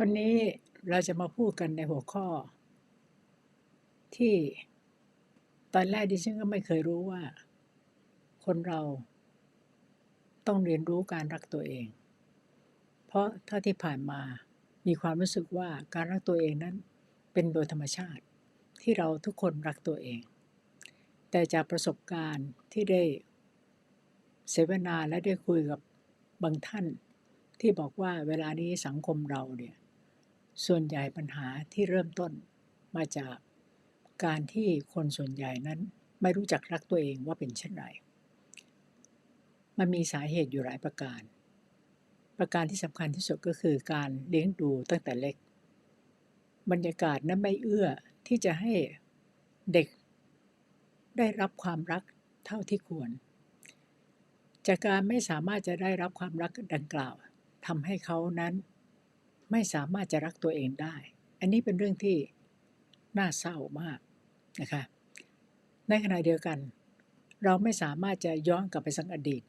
วันนี้เราจะมาพูดกันในหัวข้อ ที่ตอนแรกดิฉันก็ไม่เคยรู้ว่า คนเราต้องเรียนรู้การรักตัวเอง เพราะเท่าที่ผ่านมามีความรู้สึกว่าการรักตัวเองนั้นเป็นโดยธรรมชาติที่เราทุกคนรักตัวเอง แต่จากประสบการณ์ที่ได้เสวนาและได้คุยกับบางท่านที่บอกว่าเวลานี้สังคมเราเนี่ย ส่วนใหญ่ปัญหาที่เริ่มต้นมาจากการที่คนส่วนใหญ่นั้นไม่รู้จักรักตัวเองว่าเป็นเช่นไร มันมีสาเหตุอยู่หลายประการ ประการที่สำคัญที่สุดก็คือการเลี้ยงดูตั้งแต่เล็ก บรรยากาศนั้นไม่เอื้อที่จะให้เด็กได้รับความรักเท่าที่ควร จากการไม่สามารถจะได้รับความรักดังกล่าวทำให้เขานั้น ไม่สามารถจะรักตัวเองได้ อันนี้เป็นเรื่องที่น่าเศร้ามากนะคะ ในขณะเดียวกัน เราไม่สามารถจะย้อนกลับไปสังอดีต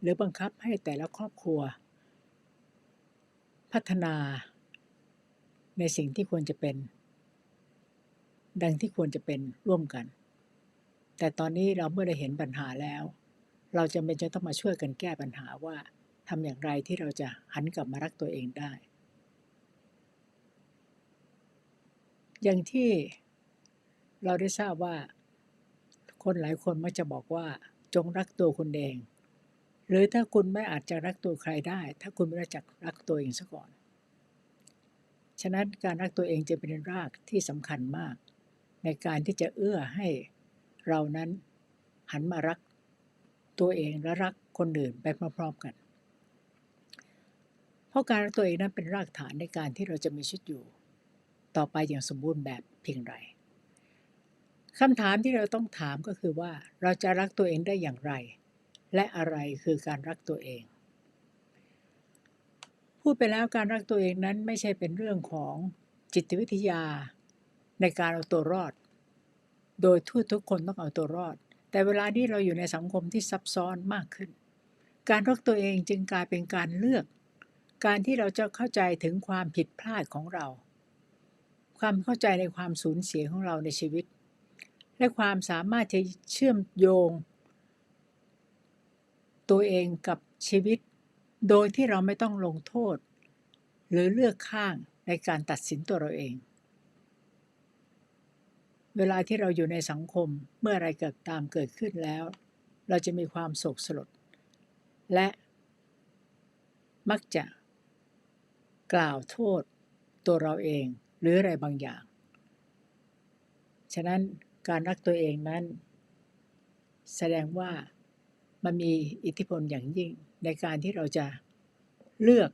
หรือบังคับให้แต่ละครอบครัว พัฒนาในสิ่งที่ควรจะเป็น ดังที่ควรจะเป็นร่วมกัน แต่ตอนนี้เราเมื่อได้เห็นปัญหาแล้ว เราจะเป็นจะต้องมาช่วยกันแก้ปัญหาว่าทำอย่างไรที่เราจะหันกลับมารักตัวเองได้ อย่างที่เราได้ทราบว่า คนหลายคนมักจะบอกว่า จงรักตัวคุณเอง หรือถ้าคุณไม่อาจจะรักตัวใครได้ ถ้าคุณไม่รู้จักรักตัวเองซะก่อน ฉะนั้นการรักตัวเองจะเป็นรากที่สำคัญมาก ในการที่จะเอื้อให้เรานั้นหันมารักตัวเองและรักคนอื่นไปพร้อมๆกัน เพราะการรักตัวเองนั้นเป็นรากฐานในการที่เราจะมีชีวิตอยู่ ต่อไปอย่างสมบูรณ์แบบเพียงไรคำถามที่เราต้องถามก็คือว่า เราจะรักตัวเองได้อย่างไร และอะไรคือการรักตัวเอง พูดไปแล้วการรักตัวเองนั้นไม่ใช่เป็นเรื่องของจิตวิทยา ในการเอาตัวรอด โดยทุกทุกคนต้องเอาตัวรอด แต่เวลานี้เราอยู่ในสังคมที่ซับซ้อนมากขึ้น การรักตัวเองจึงกลายเป็นการเลือก การที่เราจะเข้าใจถึงความผิดพลาดของเรา ความเข้าใจในความสูญเสียของเราในชีวิต และความสามารถจะเชื่อมโยง ตัวเองกับชีวิต โดยที่เราไม่ต้องลงโทษ หรือเลือกข้างในการตัดสินตัวเราเอง เวลาที่เราอยู่ในสังคมเมื่ออะไรเกิดตามเกิดขึ้นแล้ว เราจะมีความโศกสลด และมักจะกล่าวโทษตัวเราเอง หรืออะไรบางอย่าง ฉะนั้นการรักตัวเองนั้น แสดงว่ามันมีอิทธิพลอย่างยิ่งในการที่เราจะเลือก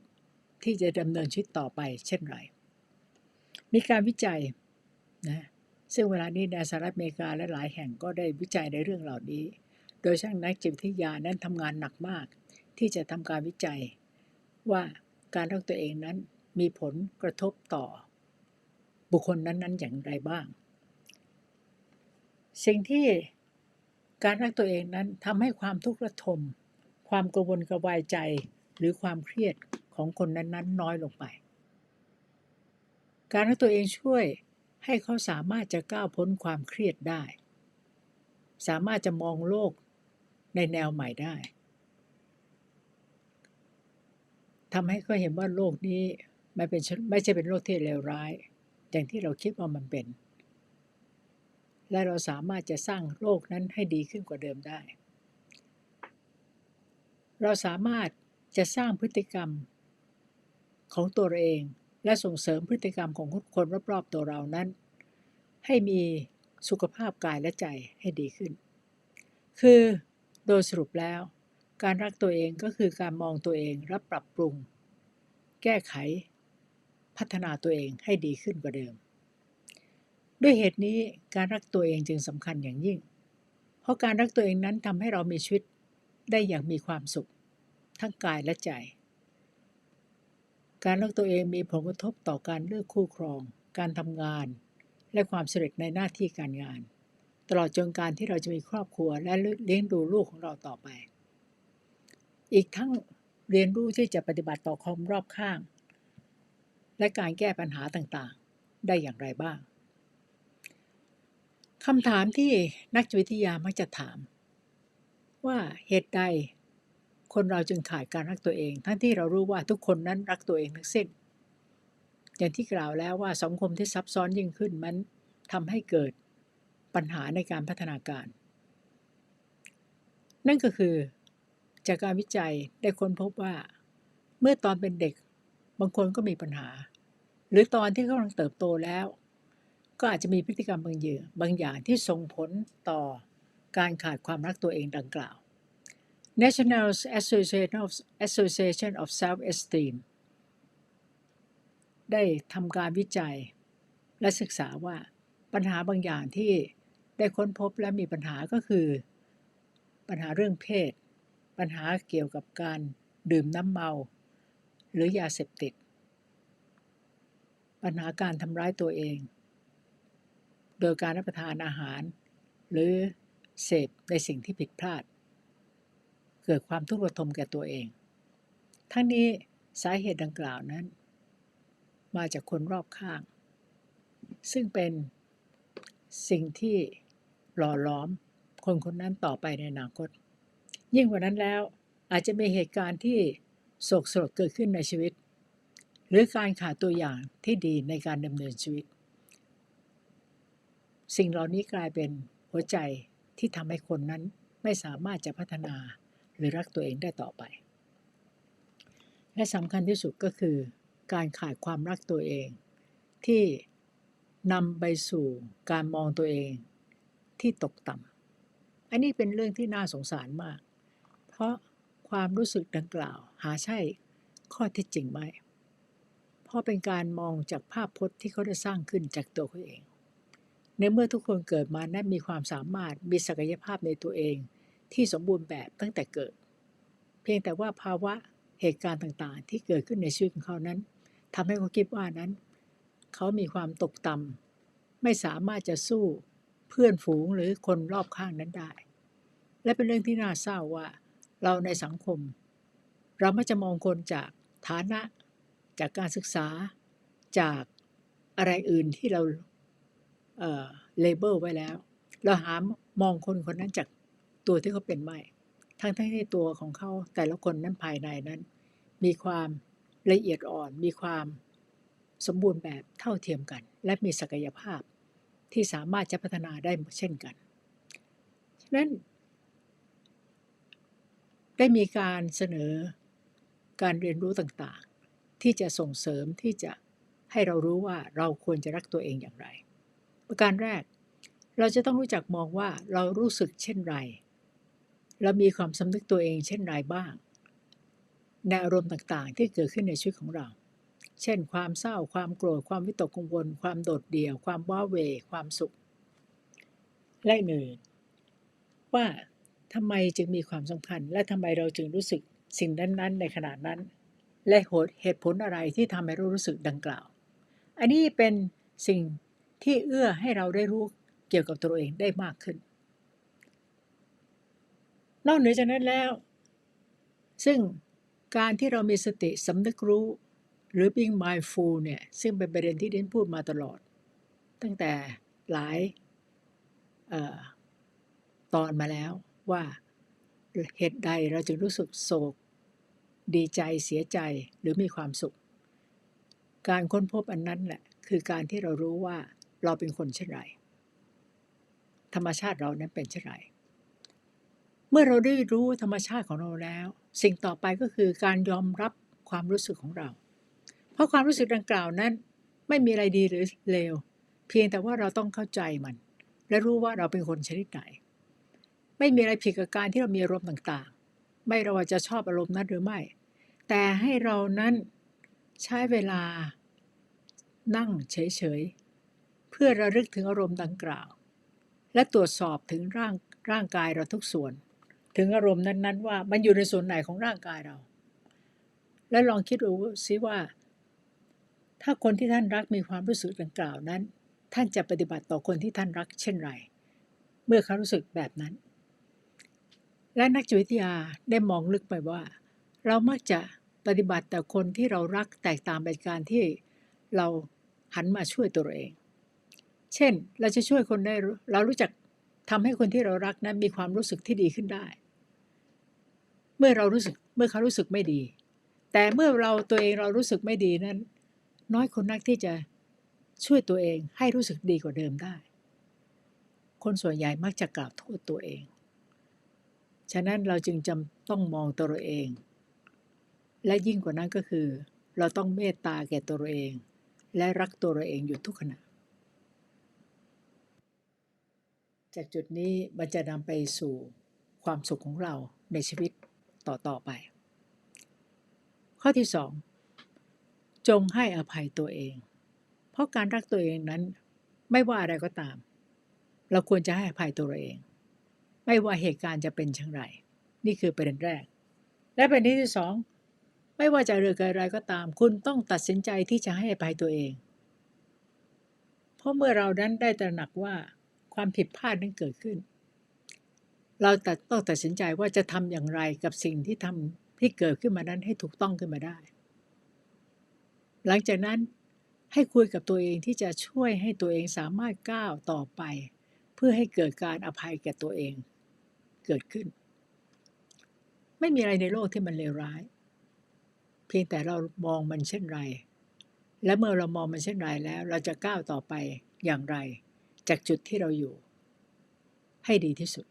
ที่จะดำเนินชีวิตต่อไปเช่นไร มีการวิจัยนะซึ่งเวลานี้ในสหรัฐอเมริกาและหลายแห่งก็ได้วิจัยในเรื่องเหล่านี้ โดยช่างนักจิตวิทยานั้นทำงานหนักมาก ที่จะทำการวิจัยว่าการรักตัวเองนั้นมีผลกระทบต่อ บุคคลนั้นๆ อย่างไรบ้าง สิ่งที่การรักตัวเองนั้นทำให้ความทุกข์ระทม ความกังวลกระวายใจหรือความเครียดของคนนั้นๆ น้อยลงไป การรักตัวเองช่วยให้เขาสามารถจะก้าวพ้นความเครียดได้ สามารถจะมองโลกในแนวใหม่ได้ทำให้เขาเห็นว่าโลกนี้ไม่เป็นไม่ใช่เป็นโลกที่เลวร้าย อย่างที่เราคิดว่ามันเป็น และเราสามารถจะสร้างโลกนั้นให้ดีขึ้นกว่าเดิมได้ เราสามารถจะสร้างพฤติกรรมของตัวเอง และส่งเสริมพฤติกรรมของคนรอบๆตัวเรานั้น ให้มีสุขภาพกายและใจให้ดีขึ้น คือโดยสรุปแล้ว การรักตัวเองก็คือการมองตัวเองรับปรับปรุง แก้ไข พัฒนาตัวเองให้ดีขึ้นกว่าเดิม ด้วยเหตุนี้การรักตัวเองจึงสำคัญอย่างยิ่ง เพราะการรักตัวเองนั้นทำให้เรามีชีวิตได้อย่างมีความสุข ทั้งกายและใจ การรักตัวเองมีผลกระทบต่อการเลือกคู่ครอง การทำงาน และความสำเร็จในหน้าที่การงาน ตลอดจนการที่เราจะมีครอบครัวและเลี้ยงดูลูกของเราต่อไป อีกทั้งเรียนรู้ที่จะปฏิบัติต่อความรอบข้าง และการแก้ปัญหาต่างๆ ได้อย่างไรบ้างคำถามที่นักจิตวิทยามักจะถาม ว่าเหตุใดคนเราจึงขาดการรักตัวเอง ทั้งที่เรารู้ว่าทุกคนนั้นรักตัวเองทั้งสิ้น อย่างที่กล่าวแล้วว่าสังคมที่ซับซ้อนยิ่งขึ้นมันทำให้เกิดปัญหาในการพัฒนาการ นั่นก็คือ จากการวิจัยได้ค้นพบว่า เมื่อตอนเป็นเด็ก บางคนก็มีปัญหา หรือตอนที่กำลังเติบโตแล้ว ก็อาจจะมีพฤติกรรมบางอย่างบางอย่างที่ส่งผลต่อการขาดความรักตัวเองดังกล่าว National Association of, Association of Self-Esteem ได้ทำการวิจัยและศึกษาว่าปัญหาบางอย่างที่ได้ค้นพบและมีปัญหาก็คือ ปัญหาเรื่องเพศ ปัญหาเกี่ยวกับการดื่มน้ำเมา หรือยาเสพติด ปัญหาการทำร้ายตัวเอง โดยการรับประทานอาหาร หรือเสพในสิ่งที่ผิดพลาด เกิดความทุกข์ระทมแก่ตัวเอง ทั้งนี้สาเหตุดังกล่าวนั้น มาจากคนรอบข้าง ซึ่งเป็นสิ่งที่หล่อล้อมคนคนนั้นต่อไปในอนาคต ยิ่งกว่านั้นแล้วอาจจะมีเหตุการณ์ที่ โศกสลดเกิดขึ้นในชีวิต หรือการขาดตัวอย่างที่ดีในการดำเนินชีวิต สิ่งเหล่านี้กลายเป็นหัวใจที่ทำให้คนนั้นไม่สามารถจะพัฒนาหรือรักตัวเองได้ต่อไป และสำคัญที่สุดก็คือ การขาดความรักตัวเอง ที่นำไปสู่การมองตัวเองที่ตกต่ำอันนี้เป็นเรื่องที่น่าสงสารมาก เพราะ ความรู้สึกดังกล่าว หาใช่ข้อเท็จจริงไหมเพราะเป็นการมองจากภาพพจน์ที่เขาได้สร้างขึ้นจากตัวเขาเอง ในเมื่อทุกคนเกิดมานั้นมีความสามารถมีศักยภาพในตัวเองที่สมบูรณ์แบบตั้งแต่เกิด เพียงแต่ว่าภาวะเหตุการณ์ต่างๆ ที่เกิดขึ้นในชีวิตของเขานั้นทำให้เขาคิดว่านั้น เขามีความตกต่ำไม่สามารถจะสู้เพื่อนฝูงหรือคนรอบข้างนั้นได้ และเป็นเรื่องที่น่าเศร้าว่า เราในสังคม เราไม่จะมองคนจากฐานะ จากการศึกษาจากอะไรอื่นที่เราเอ่อเลเบลไว้แล้ว เราหามองคนคนนั้นจากตัวที่เขาเป็นไม่ทั้งทั้งที่ตัวของเขาแต่ละคนนั้นภายในนั้น มีความละเอียดอ่อน มีความสมบูรณ์แบบเท่าเทียมกัน และมีศักยภาพที่สามารถจะพัฒนาได้เช่นกัน ฉะนั้น ได้มีการเสนอการเรียนรู้ต่างๆ ที่จะส่งเสริมที่จะให้เรารู้ว่าเราควรจะรักตัวเองอย่างไร ประการแรก เราจะต้องรู้จักมองว่าเรารู้สึกเช่นไรเรามีความสำนึกตัวเองเช่นไรบ้าง ในอารมณ์ต่างๆ ที่เกิดขึ้นในชีวิตของเรา เช่น ความเศร้า ความโกรธ ความวิตกกังวล ความโดดเดี่ยว ความว้าเว ความสุข และหนึ่งว่า ทำไมจึงมีความสำคัญ และทำไมเราจึงรู้สึกสิ่งนั้นๆ ในขณะนั้น และเหตุผลอะไรที่ทำให้เรารู้สึกดังกล่าว อันนี้เป็นสิ่งที่เอื้อให้เราได้รู้เกี่ยวกับตัวเองได้มากขึ้น นอกเหนือจากนั้นแล้ว ซึ่งการที่เรามีสติสำนึกรู้ หรือ being mindful เนี่ย ซึ่งเป็นประเด็นที่เดนพูดมาตลอด ตั้งแต่หลายออตอนมาแล้ว ว่าเหตุใดเราจึงรู้สึกโศก ดีใจเสียใจหรือมีความสุข การค้นพบอันนั้นแหละคือการที่เรารู้ว่าเราเป็นคนเช่นไร ธรรมชาติเรานั้นเป็นเช่นไร เมื่อเราได้รู้ธรรมชาติของเราแล้ว สิ่งต่อไปก็คือการยอมรับความรู้สึกของเรา เพราะความรู้สึกดังกล่าวนั้น ไม่มีอะไรดีหรือเลว เพียงแต่ว่าเราต้องเข้าใจมัน และรู้ว่าเราเป็นคนชนิดไหน ไม่มีอะไรผิดกับการที่เรามีอารมณ์ต่างๆ ไม่เราจะชอบอารมณ์นั้นหรือไม่ แต่ให้เรานั้นใช้เวลานั่งเฉยๆ เพื่อระลึกถึงอารมณ์ดังกล่าว และตรวจสอบถึงร่างร่างกายเราทุกส่วน ถึงอารมณ์นั้นๆ ว่ามันอยู่ในส่วนไหนของร่างกายเรา และลองคิดดูซิว่า ถ้าคนที่ท่านรักมีความรู้สึกดังกล่าวนั้น ท่านจะปฏิบัติต่อคนที่ท่านรักเช่นไร เมื่อเขารู้สึกแบบนั้น และนักจิตวิทยาได้มองลึกไปว่า เรามักจะปฏิบัติต่อคนที่เรารักแตกต่างไปการที่เราหันมาช่วยตัวเอง เช่น เราจะช่วยคนได้เรารู้จักทำให้คนที่เรารักนั้นมีความรู้สึกที่ดีขึ้นได้ เมื่อเรารู้สึกเมื่อเขารู้สึกไม่ดี แต่เมื่อเราตัวเองเรารู้สึกไม่ดีนั้น น้อยคนนักที่จะช่วยตัวเองให้รู้สึกดีกว่าเดิมได้ คนส่วนใหญ่มักจะกล่าวโทษตัวเอง ฉะนั้นเราจึงจำต้องมองตัวเราเอง และยิ่งกว่านั้นก็คือ เราต้องเมตตาแก่ตัวเราเอง และรักตัวเราเองอยู่ทุกขณะ จากจุดนี้มันจะนำไปสู่ความสุขของเราในชีวิตต่อต่อไป ข้อที่สองจงให้อภัยตัวเอง เพราะการรักตัวเองนั้นไม่ว่าอะไรก็ตาม เราควรจะให้อภัยตัวเราเอง ไม่ว่าเหตุการณ์จะเป็นเช่นไร นี่คือประเด็นแรก และประเด็นที่สองไม่ว่าจะเรื่องอะไรก็ตาม คุณต้องตัดสินใจที่จะให้อภัยตัวเอง เพราะเมื่อเรานั้นได้ตระหนักว่าความผิดพลาดนั้นเกิดขึ้น เราต,ต้องตัดสินใจว่าจะทำอย่างไรกับสิ่งที่ทำที่เกิดขึ้นมานั้นให้ถูกต้องขึ้นมาได้ หลังจากนั้นให้คุยกับตัวเองที่จะช่วยให้ตัวเองสามารถก้าวต่อไป เพื่อให้เกิดการอภัยแก่ตัวเอง เกิดขึ้น ไม่มีอะไรในโลกที่มันเลวร้าย เพียงแต่เรามองมันเช่นไร และเมื่อเรามองมันเช่นไรแล้ว เราจะก้าวต่อไปอย่างไร จากจุดที่เราอยู่ ให้ดีที่สุด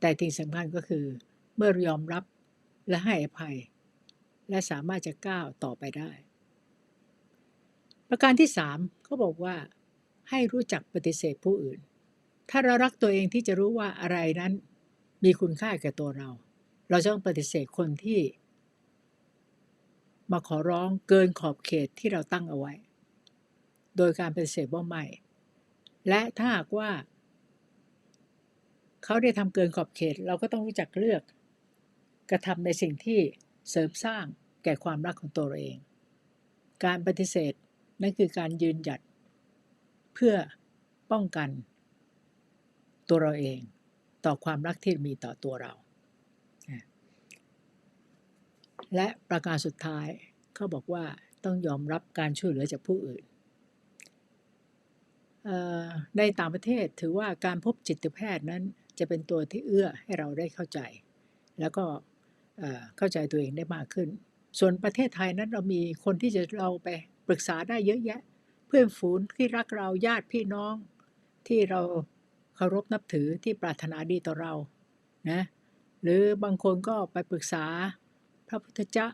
แต่ที่สำคัญก็คือ เมื่อยอมรับและให้อภัย และสามารถจะก้าวต่อไปได้ ประการที่สามเขาบอกว่าให้รู้จักปฏิเสธผู้อื่น ถ้าเรารักตัวเองที่จะรู้ว่าอะไรนั้น มีคุณค่าแก่ตัวเรา เราจะต้องปฏิเสธคนที่ มาขอร้องเกินขอบเขตที่เราตั้งเอาไว้ โดยการปฏิเสธว่าไม่ และถ้าหากว่า เขาได้ทำเกินขอบเขต เราก็ต้องรู้จักเลือก กระทำในสิ่งที่เสริมสร้างแก่ความรักของตัวเราเอง การปฏิเสธนั่นคือการยืนหยัด เพื่อป้องกัน ตัวเราเอง ต่อความรักที่มีต่อตัวเรา และประการสุดท้ายเขาบอกว่าต้องยอมรับการช่วยเหลือจากผู้อื่นในต่างประเทศถือว่าการพบจิตแพทย์นั้นจะเป็นตัวที่เอื้อให้เราได้เข้าใจ แล้วก็เข้าใจตัวเองได้มากขึ้น ส่วนประเทศไทยนั้นเรามีคนที่จะเราไปปรึกษาได้เยอะแยะ เพื่อนฝูงที่รักเราญาติพี่น้องที่เรา เคารพนับถือที่ปรารถนาดีต่อเรานะหรือบางคนก็ไปปรึกษาพระพุทธเจ้า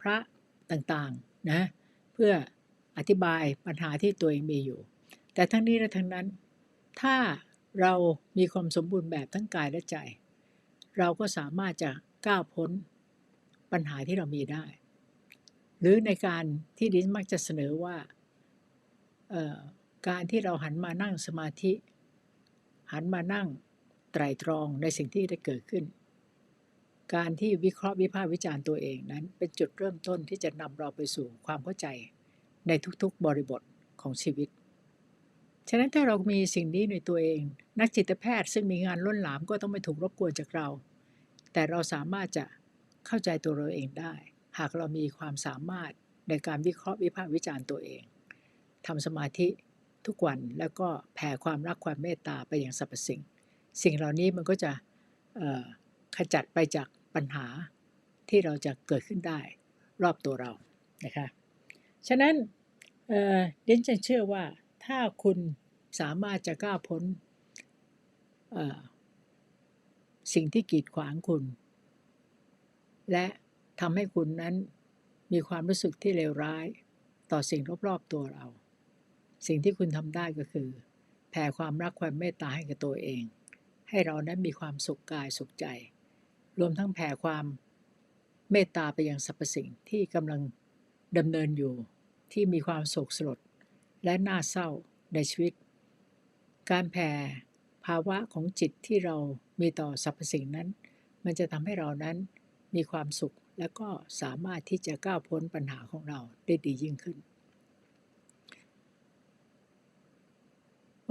พระต่างๆนะเพื่ออธิบายปัญหาที่ตัวเองมีอยู่ แต่ทั้งนี้และทั้งนั้น ถ้าเรามีความสมบูรณ์แบบทั้งกายและใจ เราก็สามารถจะก้าวพ้นปัญหาที่เรามีได้ หรือในการที่ดินมักจะเสนอว่าการที่เราหันมานั่งสมาธิ หันมานั่งไตรตรองในสิ่งที่ได้เกิดขึ้น การที่วิเคราะห์วิพากษ์วิจารณ์ตัวเองนั้น เป็นจุดเริ่มต้นที่จะนำเราไปสู่ความเข้าใจในทุกๆบริบทของชีวิต ฉะนั้นถ้าเรามีสิ่งนี้ในตัวเอง นักจิตแพทย์ซึ่งมีงานล้นหลามก็ต้องไม่ถูกรบกวนจากเรา แต่เราสามารถจะเข้าใจตัวเราเองได้ หากเรามีความสามารถในการวิเคราะห์วิพากษ์วิจารณ์ตัวเองทำสมาธิ ทุกวันแล้วก็แผ่ความรักความเมตตาไปอย่างสรรพสิ่ง สิ่งเหล่านี้มันก็จะขจัดไปจากปัญหาที่เราจะเกิดขึ้นได้รอบตัวเรานะคะฉะนั้นเดนจะเชื่อว่าถ้าคุณสามารถจะก้าวพ้นสิ่งที่กีดขวางคุณ และทำให้คุณนั้นมีความรู้สึกที่เลวร้ายต่อสิ่งรอบๆตัวเรา สิ่งที่คุณทำได้ก็คือ แผ่ความรักความเมตตาให้กับตัวเอง ให้เรานั้นมีความสุขกายสุขใจ รวมทั้งแผ่ความเมตตาไปยังสรรพสิ่งที่กำลังดำเนินอยู่ที่มีความโศกสลดและน่าเศร้าในชีวิต การแผ่ภาวะของจิตที่เรามีต่อสรรพสิ่งนั้น มันจะทำให้เรานั้นมีความสุขและก็สามารถที่จะก้าวพ้นปัญหาของเราได้ดียิ่งขึ้น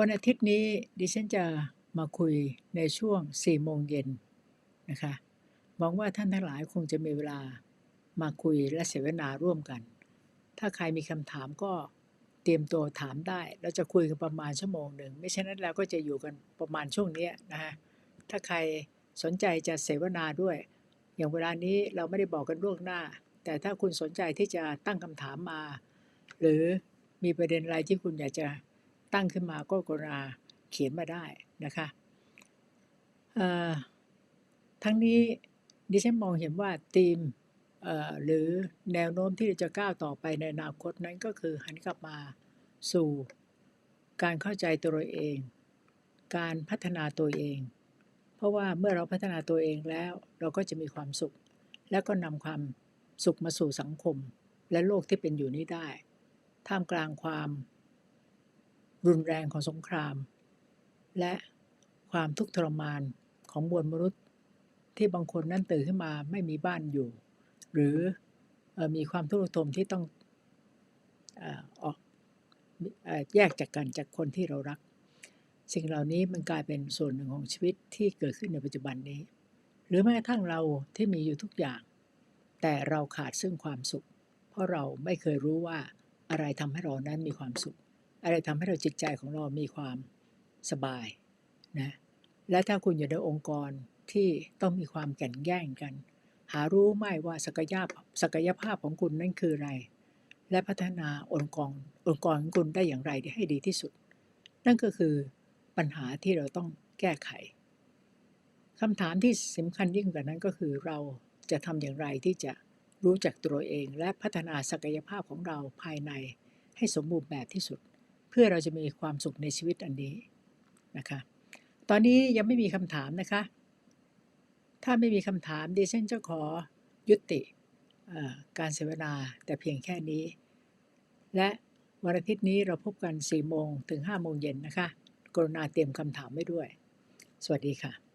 วันอาทิตย์นี้ดิฉันจะมาคุยในช่วง 4 โมงเย็นนะคะหวังว่าท่านทั้งหลายคงจะมีเวลามาคุยและเสวนาร่วมกัน ถ้าใครมีคำถามก็เตรียมตัวถามได้เราจะคุยกันประมาณชั่วโมงหนึ่ง ไม่เช่นนั้นเราก็จะอยู่กันประมาณช่วงนี้นะฮะ ถ้าใครสนใจจะเสวนาด้วย อย่างเวลานี้เราไม่ได้บอกกันล่วงหน้า แต่ถ้าคุณสนใจที่จะตั้งคำถามมา หรือมีประเด็นอะไรที่คุณอยากจะ ตั้งขึ้นมาก็กรุณาเขียนมาได้นะคะทั้งนี้ดิฉันมองเห็นว่าธีมหรือแนวโน้มที่จะก้าวต่อไปในอนาคตนั้นก็คือหันกลับมาสู่การเข้าใจตัวเอง การพัฒนาตัวเอง เพราะว่าเมื่อเราพัฒนาตัวเองแล้วเราก็จะมีความสุข และก็นำความสุขมาสู่สังคม และโลกที่เป็นอยู่นี้ได้ ท่ามกลางความ รุนแรงของสงคราม และความทุกข์ทรมานของมวลมนุษย์ ที่บางคนนั่นตื่นขึ้นมาไม่มีบ้านอยู่ หรืออมีความทุกข์ระทมที่ต้องออกแยกจากกันจากคนที่เรารัก สิ่งเหล่านี้มันกลายเป็นส่วนหนึ่งของชีวิตที่เกิดขึ้นในปัจจุบันนี้ หรือแม้กระทั่งเราที่มีอยู่ทุกอย่าง แต่เราขาดซึ่งความสุข เพราะเราไม่เคยรู้ว่าอะไรทำให้เรานั้นมีความสุข อะไรทำให้เราจิตใจของเรามีความสบายนะและถ้าคุณอยู่ในองค์กรที่ต้องมีความแข่งแย่งกัน หารู้ไหมว่าศักยภาพศักยภาพของคุณนั่นคืออะไร และพัฒนาองค์กรองค์กรของคุณได้อย่างไรที่ให้ดีที่สุด นั่นก็คือปัญหาที่เราต้องแก้ไขคำถามที่สำคัญยิ่งกว่านั้นก็คือเราจะทำอย่างไรที่จะรู้จักตัวเอง และพัฒนาศักยภาพของเราภายในให้สมบูรณ์แบบที่สุด เพื่อเราจะมีความสุขในชีวิตอันนี้นะคะ ตอนนี้ยังไม่มีคำถามนะคะ ถ้าไม่มีคำถามดิฉันจะขอยุติการเสวนาแต่เพียงแค่นี้ และวันอาทิตย์นี้เราพบกัน4โมงถึง5โมงเย็นนะคะ กรุณาเตรียมคำถามไว้ด้วย สวัสดีค่ะ